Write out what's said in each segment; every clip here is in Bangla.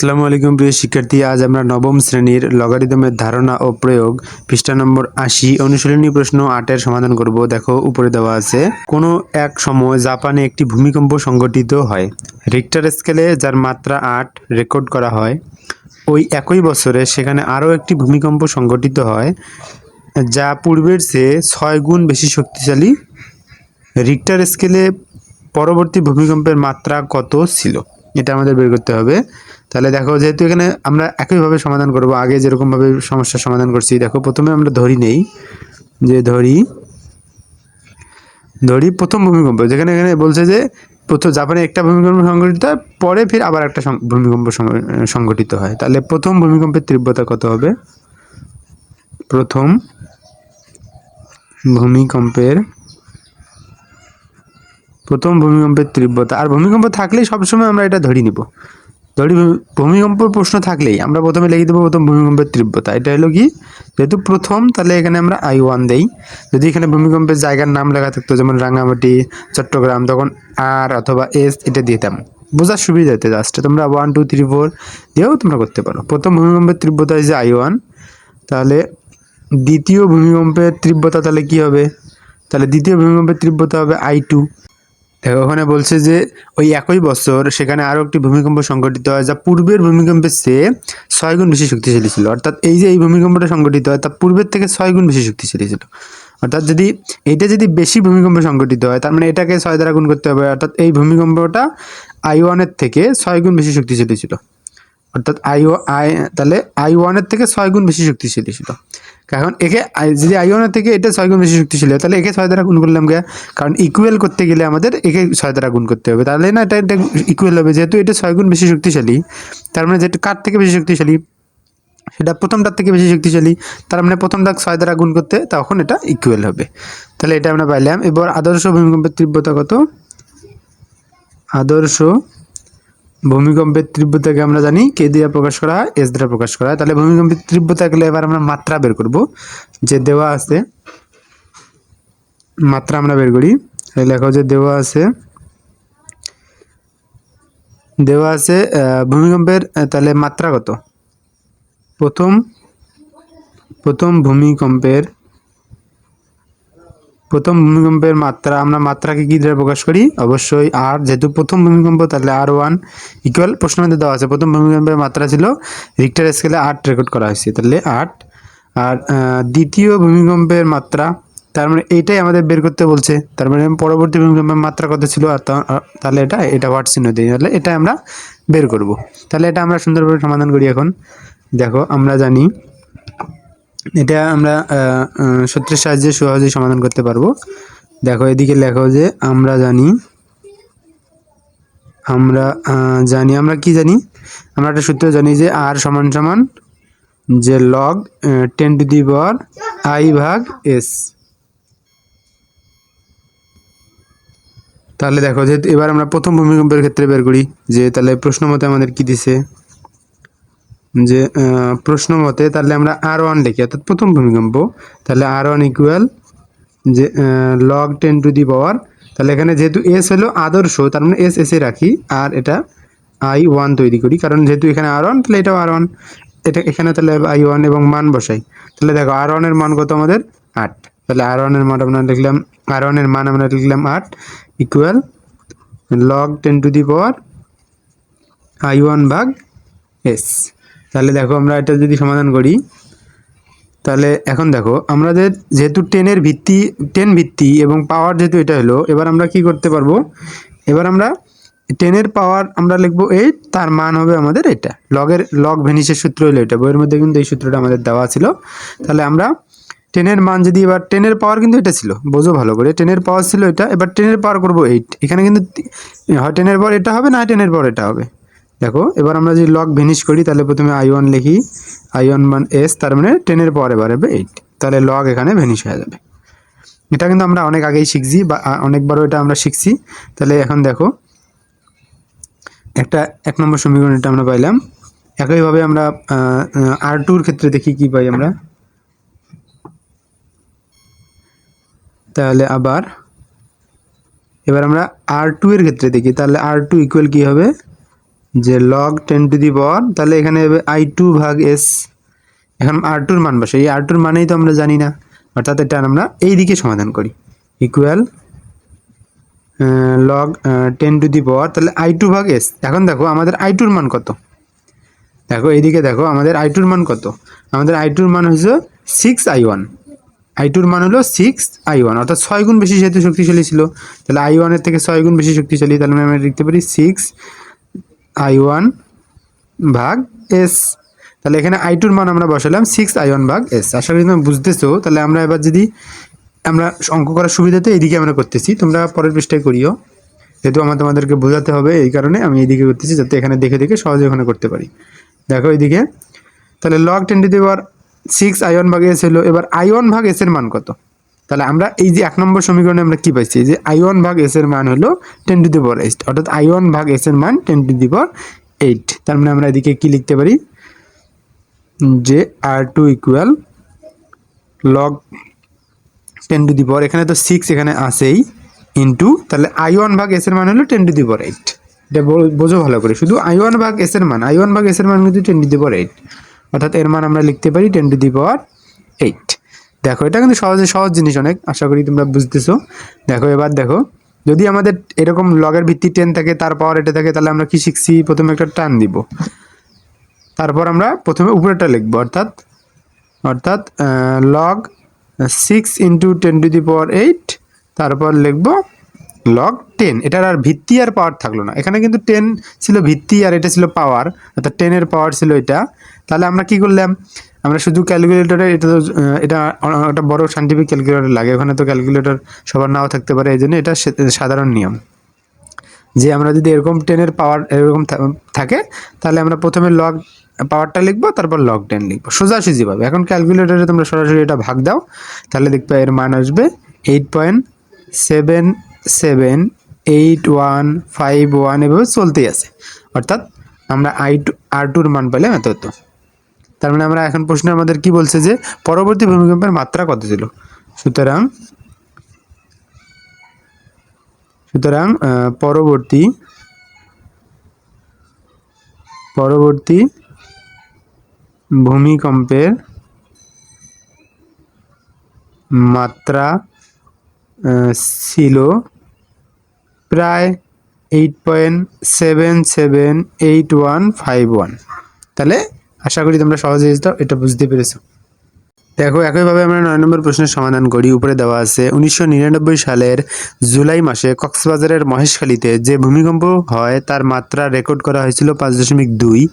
আসসালামু আলাইকুম প্রিয় শিক্ষার্থী, আজ আমরা নবম শ্রেণির লগারিদমের ধারণা ও প্রয়োগ পৃষ্ঠা নম্বর আশি অনুশীলনী প্রশ্ন আটের সমাধান করব। দেখো, উপরে দেওয়া আছে, কোনো এক সময় জাপানে একটি ভূমিকম্প সংঘটিত হয়। রিক্টার স্কেলে যার মাত্রা আট রেকর্ড করা হয়। ওই একই বছরে সেখানে আরও একটি ভূমিকম্প সংঘটিত হয়, যা পূর্বের চেয়ে ছয় গুণ বেশি শক্তিশালী। রিক্টার স্কেলে পরবর্তী ভূমিকম্পের মাত্রা কত ছিল? এটা আমাদের বের করতে হবে। তাহলে দেখো যেহেতু এখানে আমরা একইভাবে সমাধান করব, আগে যেরকমভাবে সমস্যার সমাধান করছি, দেখো প্রথমে আমরা ধরি নেই, যে ধরি ধরি প্রথম ভূমিকম্প, যেখানে এখানে বলছে যে প্রথম জাপানে একটা ভূমিকম্প সংঘটিত হয়, পরে ফির আবার একটা ভূমিকম্প সংঘটিত হয়। তাহলে প্রথম ভূমিকম্পের তীব্রতা কত হবে? প্রথম ভূমিকম্পের প্রথম ভূমিকম্পের তীব্রতা। আর ভূমিকম্প থাকলেই সবসময় আমরা এটা ধরি নিব। ধরি ভূমি- ভূমিকম্পর প্রশ্ন থাকলেই আমরা প্রথমে লিখে দেবো প্রথম ভূমিকম্পের তীব্রতা। এটা হলো কি? যেহেতু প্রথম, তাহলে এখানে আমরা আই ওয়ান দেই। যদি এখানে ভূমিকম্পের জায়গার নাম লেখা থাকতো, যেমন রাঙামাটি, চট্টগ্রাম, তখন আর অথবা এস এটা দিতাম। বোঝার সুবিধাতে জাস্ট তোমরা ওয়ান টু থ্রি ফোর দিয়েও তোমরা করতে পারো। প্রথম ভূমিকম্পের তীব্রতা হয়েছে আই ওয়ান তাহলে দ্বিতীয় ভূমিকম্পের তীব্রতা তাহলে কি হবে? তাহলে দ্বিতীয় ভূমিকম্পের তীব্রতা হবে আই টু দেখো, ওখানে বলছে যে ওই একই বছর সেখানে আরও একটি ভূমিকম্প সংঘটিত হয়, যা পূর্বের ভূমিকম্পের চেয়ে ছয় গুণ বেশি শক্তিশালী ছিল। অর্থাৎ এই যে এই ভূমিকম্পটা সংগঠিত হয়, তা পূর্বের থেকে ছয় গুণ বেশি শক্তিশালী ছিল। অর্থাৎ যদি এটা যদি বেশি ভূমিকম্প সংগঠিত হয়, তার মানে এটাকে ছয় দ্বারা গুণ করতে হবে। অর্থাৎ এই ভূমিকম্পটা আইওয়ানের থেকে ছয় গুণ বেশি শক্তিশালী ছিল। অর্থাৎ আই ও আই তাহলে আই ওয়ানের থেকে ছয় গুণ বেশি শক্তিশালী ছিল। এখন একে যদি আই ওয়ানের থেকে এটা ছয় গুণ বেশি শক্তিশালী তাহলে একে ছয় দ্বারা গুণ করলাম কে? কারণ ইকুয়াল করতে গেলে আমাদের একে ছয় দ্বারা গুণ করতে হবে। তাহলে না, এটা এটা ইকুয়াল হবে। যেহেতু এটা ছয় গুণ বেশি শক্তিশালী, তার মানে যেটা কার থেকে বেশি শক্তিশালী? সেটা প্রথমটার থেকে বেশি শক্তিশালী, তার মানে প্রথমটা ছয় দ্বারা গুণ করতে তখন এটা ইকুয়াল হবে। তাহলে এটা আমরা পাইলাম। এবার আদর্শ ভূমিকম্পের তীব্রতা কত? আদর্শ ভূমিকম্পের তীব্রতাকে আমরা জানি কে দিয়ে প্রকাশ করা হয়? এস দ্বারা প্রকাশ করা হয়। তাহলে ভূমিকম্পের তীব্রতা গেলে এবার আমরা মাত্রা বের করব। যে দেওয়া আছে, মাত্রা আমরা বের করি। লেখো যে দেওয়া আছে দেওয়া আছে ভূমিকম্পের তাহলে মাত্রা কত? প্রথম প্রথম ভূমিকম্পের প্রথম ভূমিকম্পের মাত্রা, আমরা মাত্রাকে কি দ্বারা প্রকাশ করি? অবশ্যই আর যেহেতু প্রথম ভূমিকম্প, তাহলে আর ওয়ান ইকুয়াল মধ্যে দেওয়া আছে। প্রথম ভূমিকম্পের মাত্রা ছিল রিক্টার স্কেলে আট রেকর্ড করা হয়েছে, তাহলে আট। আর দ্বিতীয় ভূমিকম্পের মাত্রা, তার মানে এইটাই আমাদের বের করতে বলছে। তার মানে পরবর্তী ভূমিকম্পের মাত্রা কত ছিল? আর তাহলে এটা এটা হোয়াট চিহ্ন দিই তাহলে এটা আমরা বের করব। তাহলে এটা আমরা সুন্দরভাবে সমাধান করি এখন। দেখো, আমরা জানি এটা আমরা সূত্রের সাহায্যে সহজেই সমাধান করতে পারব। দেখো, এদিকে লেখো যে, আমরা জানি আমরা জানি, আমরা কি জানি? আমরা একটা সূত্র জানি যে আর সমান সমান যে log ten to the power I ভাগ এস তাহলে দেখো যে, এবার আমরা প্রথম ভূমিকম্পের ক্ষেত্রে বের করি, যে তাহলে প্রশ্ন মতে আমাদের কি দিছে? যে প্রশ্ন মতে তাহলে আমরা আর ওয়ান লিখি, অর্থাৎ প্রথম ভূমিকম্প। তাহলে আর ওয়ান ইকুয়াল যে log ten to the power তাহলে এখানে যেহেতু এস হলো আদর্শ, তার মানে এস এসে রাখি, আর এটা আই ওয়ান তৈরি করি, কারণ যেহেতু এখানে আর ওয়ান তাহলে এটাও আর ওয়ান এটা, এখানে তাহলে আই ওয়ান এবং মান বসাই। তাহলে দেখো আর ওয়ানের মান কত আমাদের? আট। তাহলে আর ওয়ানের মান আমরা লিখলাম আর ওয়ানের মান আমরা লিখলাম আট equal log ten to the power I one ভাগ এস তাহলে দেখো আমরা এটা যদি সমাধান করি, তাহলে এখন দেখো আমাদের যেহেতু টেনের ভিত্তি টেন ভিত্তি এবং পাওয়ার যেহেতু এটা হলো, এবার আমরা কি করতে পারব? এবার আমরা টেনের পাওয়ার আমরা লিখব এইট তার মান হবে আমাদের এটা। লগের লগ ভেনিসের সূত্র হলো এটা, বইয়ের মধ্যে কিন্তু এই সূত্রটা আমাদের দেওয়া ছিল। তাহলে আমরা টেনের মান যদি এবার টেনের পাওয়ার কিন্তু এটা ছিল, বোঝো ভালো করে। টেনের পাওয়ার ছিল এটা, এবার টেনের পাওয়ার করব এইট এখানে কিন্তু, হয় টেনের পর এটা হবে না টেনের পর এটা হবে? দেখো, এবার আমরা যদি লগ ভেনিশ করি, তাহলে প্রথমে আই ওয়ান লিখি। আই ওয়ান মান এস তার মানে টেনের পর হবে এইট তাহলে লগ এখানে ভেনিশ হয়ে যাবে। এটা কিন্তু আমরা অনেক আগেই শিখছি, বা অনেকবারও এটা আমরা শিখছি। তাহলে এখন দেখো, একটা এক নম্বর সমীকরণ এটা আমরা পাইলাম। একইভাবে আমরা আর টুর ক্ষেত্রে দেখি কি পাই আমরা। তাহলে আবার, এবার আমরা আর টু এর ক্ষেত্রে দেখি। তাহলে আর টু ইকুয়াল কী হবে? যে log ten to the power তাহলে এখানে আই টু ভাগ এস এখন আর টুর মান বসে, এই আর টুর মানেই তো আমরা জানি না। অর্থাৎ এটা আমরা এই দিকে সমাধান করি। Equal log ten to the power তাহলে আই টু ভাগ এস এখন দেখো আমাদের আই টুর মান কত। দেখো এইদিকে দেখো আমাদের আই টুর মান কত। আমাদের আই টুর মান হচ্ছে সিক্স আই ওয়ান আই টুর মান হলো সিক্স আই ওয়ান অর্থাৎ ছয় গুণ বেশি যেহেতু শক্তিশালী ছিল, তাহলে আই ওয়ানের থেকে ছয় গুণ বেশি শক্তিশালী, তাহলে আমরা লিখতে পারি সিক্স আই ওয়ান ভাগ এস। তাহলে এখানে আই টুর মান আমরা বসালাম সিক্স আই ওয়ান ভাগ এস। আশা করি তুমি বুঝতেছো। তাহলে আমরা এবার যদি আমরা অঙ্ক করার সুবিধাতে এইদিকে আমরা করতেছি। তোমরা পরের পৃষ্ঠায় করিও। যেহেতু আমার তোমাদেরকে বোঝাতে হবে, এই কারণে আমি এইদিকে করতেছি যাতে এখানে দেখে দেখে সহজে ওখানে করতে পারি। দেখো এইদিকে। তাহলে log ten to the power six I one ভাগ এস হলো, এবার আই ওয়ান ভাগ এস এর মান কত? তাহলে আমরা এই যে এক নম্বর সমীকরণে আমরা কি পাইছি? যে আই ওয়ান ভাগ এস এর মান হলো ten to the power eight অর্থাৎ আই ওয়ান ভাগ এস এর মান ten to the power eight তার মানে আমরা এদিকে কি লিখতে পারি? যে R two equal log ten to the power এখানে তো সিক্স এখানে আসেই ইন্টু তাহলে আই ওয়ান ভাগ এস এর মান হলো ten to the power eight এটা বোঝো ভালো করে, শুধু আই ওয়ান ভাগ এস এর মান আই ওয়ান ভাগ এস এর মান কিন্তু ten to the power eight অর্থাৎ এর মান আমরা লিখতে পারি ten to the power eight দেখো, এটা কিন্তু সহজে সহজ জিনিস অনেক, আশা করি তোমরা বুঝতেছো। দেখো, এবার দেখো, যদি আমাদের এরকম লগের ভিত্তি টেন থাকে, তার পাওয়ার এটা থাকে, তাহলে আমরা কি শিখছি? প্রথমে একটা টান দিব। তারপর আমরা প্রথমে উপরেটা লিখব, অর্থাৎ অর্থাৎ log six into ten to the power eight তারপর লিখব লগ টেন এটার আর ভিত্তি আর পাওয়ার থাকল না। এখানে কিন্তু টেন ছিল ভিত্তি আর এটা ছিল পাওয়ার অর্থাৎ টেনের পাওয়ার ছিল এটা। তাহলে আমরা কি করলাম? আমরা শুধু ক্যালকুলেটরে এটা তো এটা একটা বড় সাইন্টিফিক ক্যালকুলেটর লাগে। ওখানে তো ক্যালকুলেটর সবার নাও থাকতে পারে এই জন্য এটা সাধারণ নিয়ম। যে আমরা যদি এরকম টেনের পাওয়ার এরকম থাকে, তাহলে আমরা প্রথমে লগ পাওয়ারটা লিখব, তারপর লগ টেন লিখব। সোজাসুজিভাবে। এখন ক্যালকুলেটরে তোমরা সরাসরি এটা ভাগ দাও। তাহলে দেখবে এর মান আসবে eight point seven seven eight one five one এভাবে চলতেই আছে। অর্থাৎ আমরা আই টু আর টুর মান পেলাম এত। তার মানে আমরা এখন প্রশ্নে আমাদের কি বলছে যে পরবর্তী ভূমিকম্পের মাত্রা কত ছিল? সুতরাং সুতরাং পরবর্তী পরবর্তী ভূমিকম্পের মাত্রা ছিল প্রায় eight point seven seven eight one five one তাহলে আশা করি তোমরা সহজে এটা- বুঝতে পেরেছ। দেখো, একইভাবে আমরা নয় নম্বর প্রশ্নের সমাধান করি, উপরে দেওয়া আছে, উনিশশো নিরানব্বই সালের জুলাই মাসে কক্সবাজারের মহেশখালীতে যে ভূমিকম্প হয়, তার মাত্রা রেকর্ড করা হয়েছিল পাঁচ দশমিক দুই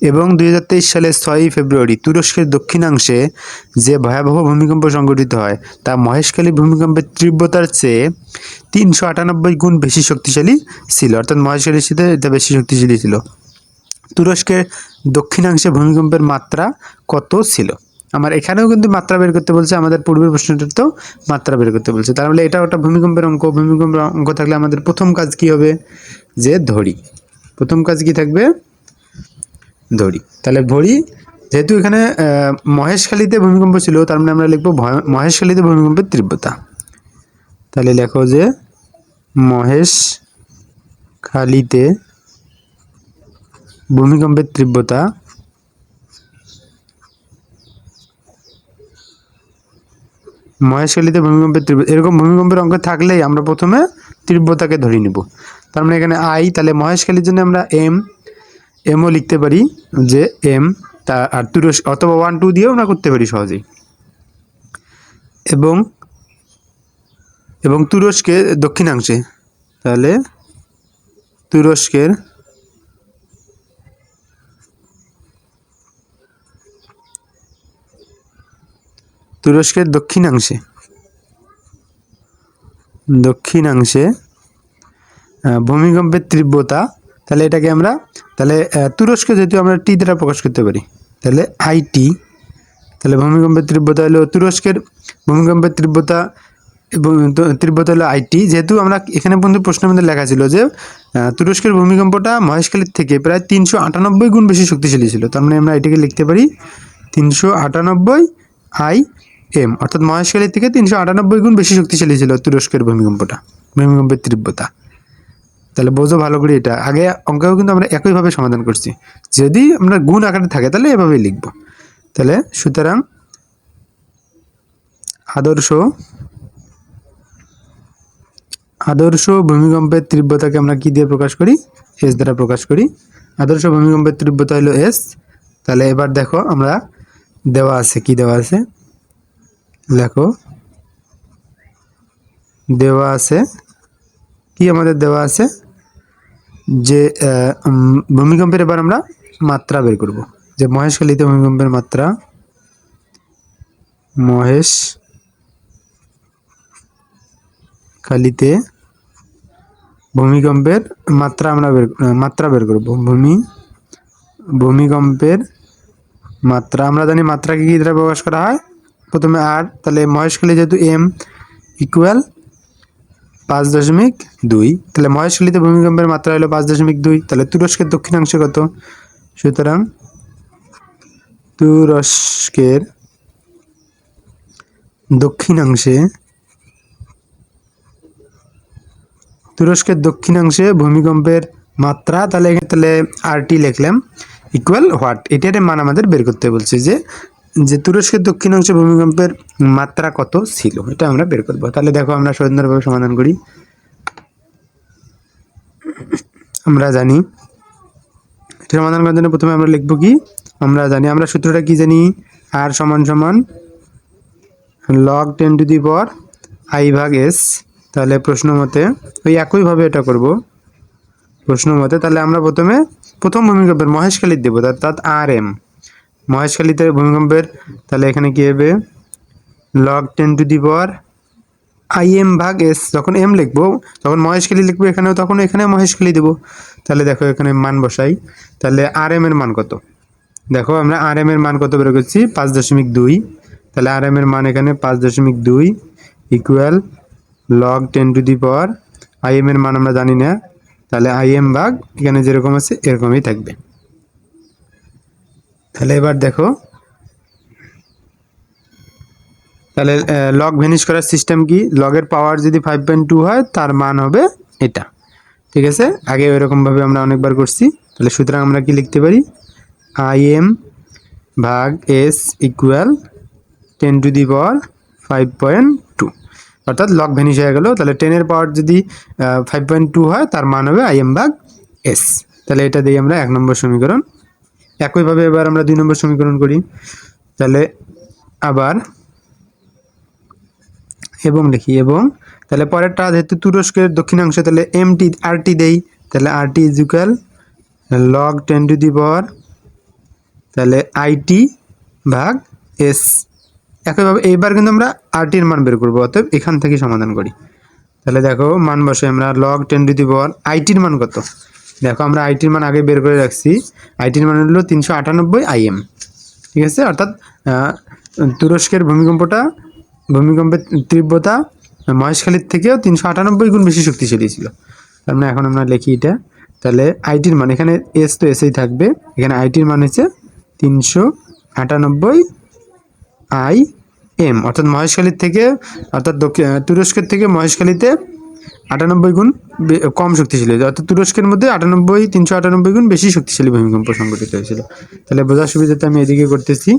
এবং দুই হাজার তেইশ সালের ছয়ই ফেব্রুয়ারি তুরস্কের দক্ষিণাংশে যে ভয়াবহ ভূমিকম্প সংঘটিত হয়, তা মহেশখালী ভূমিকম্পের তীব্রতার চেয়ে তিনশো আটানব্বই গুণ বেশি শক্তিশালী ছিল। অর্থাৎ মহেশখালীর সাথে এটা বেশি শক্তিশালী ছিল। তুরস্কের দক্ষিণাংশে ভূমিকম্পের মাত্রা কত ছিল? আমার এখানেও কিন্তু মাত্রা বের করতে বলছে, আমাদের পূর্বের প্রশ্নটাতেও মাত্রা বের করতে বলছে। তার মানে এটা একটা ভূমিকম্পের অঙ্ক। ভূমিকম্পের অঙ্ক থাকলে আমাদের প্রথম কাজ কি হবে? যে ধরি। প্রথম কাজ কি থাকবে? ধরি। তাহলে ধরি, যেহেতু এখানে মহেশখালীতে ভূমিকম্প ছিল, তার মানে আমরা লিখব মহেশখালীতে ভূমিকম্পের তীব্রতা। তাহলে লেখো যে মহেশখালীতে ভূমিকম্পের তীব্রতা। মহেশখালীতে ভূমিকম্পের তীব্র এরকম ভূমিকম্পের অঙ্ক থাকলেই আমরা প্রথমে তীব্রতাকে ধরে নিব। তার মানে এখানে আই তাহলে মহেশখালীর জন্য আমরা এম এমও লিখতে পারি যে এম তা আর তুরস্ক অথবা ওয়ান টু দিয়েও আমরা করতে পারি সহজেই। এবং এবং তুরস্কের দক্ষিণাংশে, তাহলে তুরস্কের তুরস্কের দক্ষিণাংশে। দক্ষিণাংশে ভূমিকম্পের তীব্রতা, তাহলে এটাকে আমরা, তাহলে তুরস্ক যেহেতু আমরা টি দ্বারা প্রকাশ করতে পারি, তাহলে আইটি, তাহলে ভূমিকম্পের তীব্রতা হলো তুরস্কের ভূমিকম্পের তীব্রতা তীব্রতা হলো আইটি, যেহেতু আমরা এখানে পর্যন্ত প্রশ্নের মধ্যে লেখা ছিল যে তুরস্কের ভূমিকম্পটা মহেশখালীর থেকে প্রায় তিনশো আটানব্বই গুণ বেশি শক্তিশালী ছিল, তার মানে আমরা এটাকে লিখতে পারি তিনশো আটানব্বই আই এম, অর্থাৎ মহেশখালীর থেকে তিনশো আটানব্বই গুণ বেশি শক্তিশালী ছিল তুরস্কের ভূমিকম্পটা, ভূমিকম্পের তীব্রতা। তাহলে বোঝো ভালো করে এটা। আগে অঙ্কেও কিন্তু আমরা একইভাবে সমাধান করছি। যদি আমরা গুণ আকারে থাকে, তাহলে এভাবেই লিখব। তাহলে সুতরাং আদর্শ আদর্শ ভূমিকম্পের তীব্রতাকে আমরা কি দিয়ে প্রকাশ করি? এস দ্বারা প্রকাশ করি। আদর্শ ভূমিকম্পের তীব্রতা হলো এস তাহলে এবার দেখো, আমরা দেওয়া আছে, কি দেওয়া আছে? দেখো। দেওয়া আছে। কি আমাদের দেওয়া আছে? যে ভূমিকম্পের এবার আমরা মাত্রা বের করব। যে মহেশখালীতে ভূমিকম্পের মাত্রা মহেশ খালিতে ভূমিকম্পের মাত্রা আমরা বের মাত্রা বের করব। ভূমি, ভূমিকম্পের মাত্রা, আমরা জানি মাত্রাকে কী দ্বারা প্রকাশ করা হয়? প্রথমে আর তাহলে মহেশখালী যেহেতু এম ইকুয়াল পাঁচ দশমিক দুই, তাহলে মহেশখালীতে ভূমিকম্পের মাত্রা হলো পাঁচ দশমিক দুই, তাহলে তুরস্কের দক্ষিণাংশে কত? সুতরাং তুরস্কের দক্ষিণাংশে তুরস্কের দক্ষিণাংশে ভূমিকম্পের মাত্রা, তাহলে তাহলে আরটি লিখলাম ইকুয়াল হোয়াট এটার মান আমাদের বের করতে বলছে যে যে তুরস্কের দক্ষিণাংশে ভূমিকম্পের মাত্রা কত ছিল? এটা আমরা বের করব। তাহলে দেখো আমরা সুন্দরভাবে সমাধান করি। আমরা জানি সমাধান করার জন্য প্রথমে আমরা লিখব কি? আমরা জানি, আমরা সূত্রটা কি জানি? আর সমান সমান লগ টেন টু দি পর আই ভাগ এস তাহলে প্রশ্ন মতে, ওই একইভাবে এটা করব। প্রশ্ন মতে, তাহলে আমরা প্রথমে প্রথম ভূমিকম্পের মহেশখালীর দেবো, অর্থাৎ আর এম মহেশখালীতে ভূমিকম্পের, তাহলে এখানে কি হবে? লগ টেন টু দি পর আই এম ভাগ এস যখন এম লিখব তখন মহেশখালী লিখব এখানেও, তখন এখানে মহেশখালী দেবো। তাহলে দেখো এখানে মান বসাই, তাহলে আর এম এর মান কত? দেখো আমরা আর এম এর মান কত বের করছি? পাঁচ দশমিক দুই। তাহলে আর এম এর মান এখানে পাঁচ দশমিক দুই equal log ten to the power I M এর মান আমরা জানি না। তাহলে আই এম ভাগ এখানে যেরকম আছে, এরকমই থাকবে। তাহলে এবার দেখো। তাহলে লগ ভেনিশ করার সিস্টেম কি? লগের পাওয়ার যদি ফাইভ পয়েন্ট টু হয়, তার মান হবে এটা। ঠিক আছে? আগে ওইরকমভাবে আমরা অনেকবার করছি। তাহলে সুতরাং আমরা কি লিখতে পারি? আই এম ভাগ S equal ten to the power five point two অর্থাৎ লগ ভ্যানিশ হয়ে গেল। তাহলে টেনের পাওয়ার যদি ফাইভ পয়েন্ট টু হয়, তার মান হবে আই এম ভাগ এস তাহলে এটা দিয়ে আমরা এক নম্বর সমীকরণ একইভাবে এবার আমরা দুই নম্বর সমীকরণ করি। তাহলে আবার এবং লিখি, এবং তাহলে পরেরটা যেহেতু তুরস্কের দক্ষিণাংশে, তাহলে এম টি আর টি দেই, তাহলে R T is equal log ten to the power তাহলে আইটি ভাগ এস একইভাবে এইবার কিন্তু আমরা আরটির মান বের করব, অতএব এখান থেকে সমাধান করি। তাহলে দেখো, মান বসে আমরা log ten to the power আইটির মান কত? দেখো, আমরা আইটির মান আগে বের করে রাখছি। আইটির মান হলো তিনশো আটানব্বই আইএম ঠিক আছে? অর্থাৎ তুরস্কের ভূমিকম্পটা, ভূমিকম্পের তীব্রতা মহেশখালীর থেকেও তিনশো আটানব্বই গুণ বেশি শক্তিশালী ছিল। তার মানে এখন আমরা লিখি এটা। তাহলে আইটির মান, এখানে এস তো এসেই থাকবে। এখানে আইটির মান হচ্ছে তিনশো আটানব্বই আই এম অর্থাৎ মহেশখালীর থেকে, অর্থাৎ দক্ষিণ তুরস্কের থেকে মহেশখালীতে আটানব্বই গুণ কম শক্তিশালী। অর্থাৎ তুরস্কের মধ্যে আটানব্বই, তিনশো আটানব্বই গুণ বেশি শক্তিশালী ভূমিকম্প সংঘটিত হয়েছিল। তাহলে বোঝার সুবিধাতে আমি এদিকে করতেছি।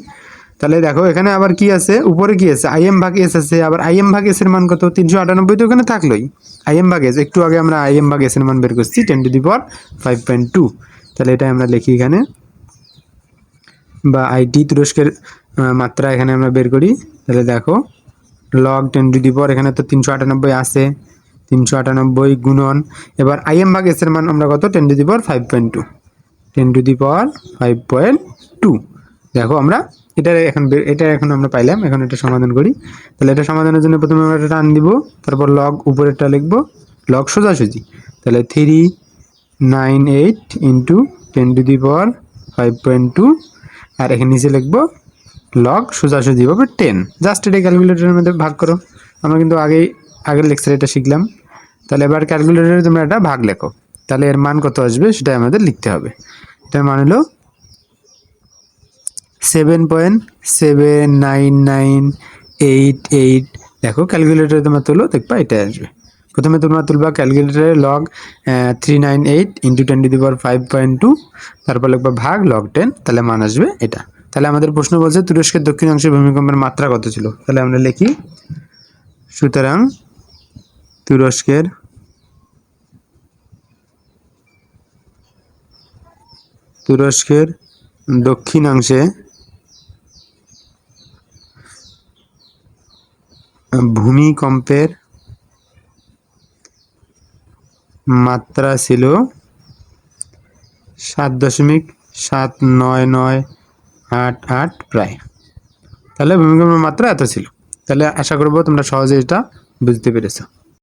তাহলে দেখো, এখানে আবার কি আছে? উপরে কি আছে? আইএম ভাগ এস আছে। আবার আইএম ভাগ এস এর মান কত? তিনশো আটানব্বই তো ওখানে থাকলোই। আইএম ভাগ এস। একটু আগে আমরা আইএম ভাগ এস এর মান বের করছি, ten to the power five point two. তাহলে এটা আমরা লিখি এখানে। বা আইটি তুরস্কের মাত্রা এখানে আমরা বের করি। তাহলে দেখো log ten to the power এখানে তো তিনশো আটানব্বই আছে। তিনশো আটানব্বই গুণন। এবার আইএম ভাগ এস এর মান আমরা কত? Ten to the power five point two ten to the power five point two দেখো আমরা এটা এখন এটা এখন আমরা পাইলাম। এখন এটা সমাধান করি। তাহলে এটা সমাধানের জন্য প্রথমে আমরা এটা টান দিব। তারপর লগ উপরেরটা লিখব। লগ সোজাসুজি। তাহলে three nine eight into ten to the power five point two আর এখানে নিচে লিখব লগ সোজাসুজি ভাবে টেন জাস্ট এটা ক্যালকুলেটরের মধ্যে ভাগ করো। আমরা কিন্তু আগেই আগের লেকচারে এটা শিখলাম। তাহলে এবার ক্যালকুলেটরে তোমরা এটা ভাগ লেখো। তাহলে এর মান কত আসবে সেটা আমাদের লিখতে হবে। এটার মান হলো seven point seven nine nine eight eight দেখো ক্যালকুলেটরে তোমরা তুলো, দেখবা এটা আসবে। প্রথমে তোমরা তুলবা ক্যালকুলেটারে log three nine eight into ten to the power five point two তারপর লিখবা ভাগ লগ টেন তাহলে মান আসবে এটা। তাহলে আমাদের প্রশ্ন বলছে তুরস্কের দক্ষিণ অংশে ভূমিকম্পের মাত্রা কত ছিল? তাহলে আমরা লিখি, সুতরাং তুরস্কের তুরস্কের দক্ষিণাংশে ভূমিকম্পের মাত্রা ছিল সাত দশমিক সাত নয় নয় আট আট প্রায়। তাহলে ভূমিকম্পের মাত্রা এত ছিল। তাহলে আশা করব তোমরা সহজে এটা বুঝতে পেরেছ।